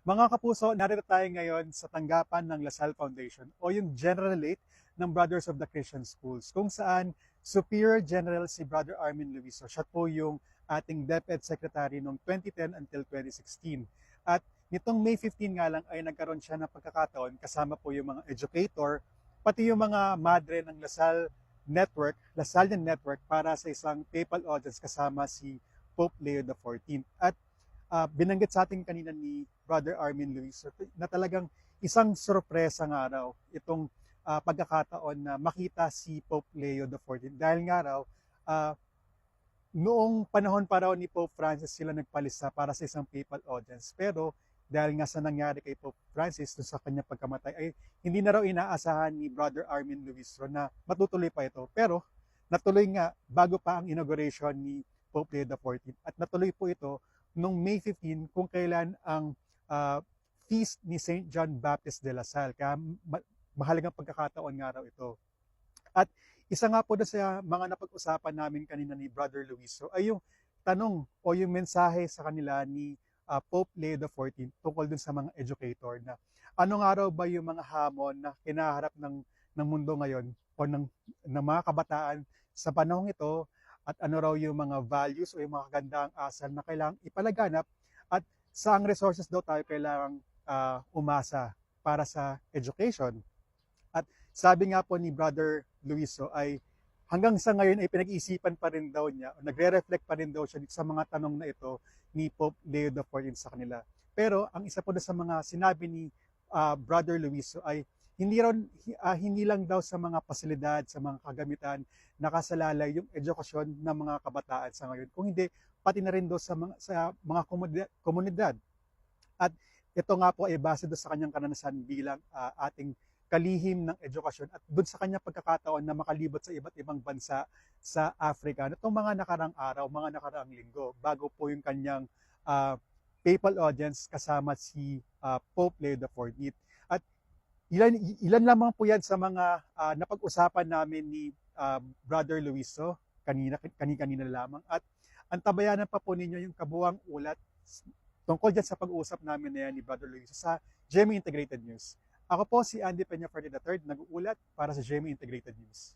Mga kapuso, narito tayo ngayon sa tanggapan ng Lasal Foundation o yung Generalate ng Brothers of the Christian Schools kung saan Superior General si Brother Armin Luiso. Siya po yung ating DepEd Secretary noong 2010 until 2016. At nitong May 15 nga lang ay nagkaroon siya ng pagkakataon kasama po yung mga educator, pati yung mga madre ng Lasal Network, Lasallian Network para sa isang papal audience kasama si Pope Leo XIV. At uh, binanggit sa atin kanina ni Brother Armin Luis na talagang isang sorpresa nga raw itong uh, pagkakataon na makita si Pope Leo XIV. Dahil nga raw, uh, noong panahon pa raw ni Pope Francis sila nagpalista para sa isang papal audience. Pero dahil nga sa nangyari kay Pope Francis sa kanyang pagkamatay, ay hindi na raw inaasahan ni Brother Armin Luistro na matutuloy pa ito. Pero natuloy nga bago pa ang inauguration ni Pope Leo XIV. At natuloy po ito noong May 15 kung kailan ang uh, feast ni St. John Baptist de la Salle. Kaya ma- mahalagang pagkakataon nga raw ito. At isa nga po na sa mga napag-usapan namin kanina ni Brother Luiso ay yung tanong o yung mensahe sa kanila ni uh, Pope Leo XIV tungkol dun sa mga educator na ano nga raw ba yung mga hamon na kinaharap ng, ng mundo ngayon o ng, ng mga kabataan sa panahong ito at ano raw yung mga values o yung mga kagandang asal na kailangang ipalaganap at saang resources daw tayo kailangang uh, umasa para sa education. At sabi nga po ni Brother Luiso ay hanggang sa ngayon ay pinag-iisipan pa rin daw niya, o nagre-reflect pa rin daw siya sa mga tanong na ito ni Pope Leo XIV sa kanila. Pero ang isa po na sa mga sinabi ni uh, Brother Luiso ay hindi raw uh, hindi lang daw sa mga pasilidad, sa mga kagamitan nakasalalay yung edukasyon ng mga kabataan sa ngayon. Kung hindi pati na rin daw sa mga sa mga komunidad. At ito nga po ay base do sa kanyang karanasan bilang uh, ating kalihim ng edukasyon at doon sa kanyang pagkakataon na makalibot sa iba't ibang bansa sa Africa itong mga nakarang araw, mga nakarang linggo bago po yung kanyang uh, papal audience kasama si uh, Pope Leo XIV. Ilan, ilan lamang po yan sa mga uh, napag-usapan namin ni uh, Brother Luiso kanina, kanina lamang. At ang tabayanan pa po ninyo yung kabuang ulat tungkol dyan sa pag-uusap namin na yan ni Brother Luiso sa GMA Integrated News. Ako po si Andy Peña Ferdinand III, nag-uulat para sa GMA Integrated News.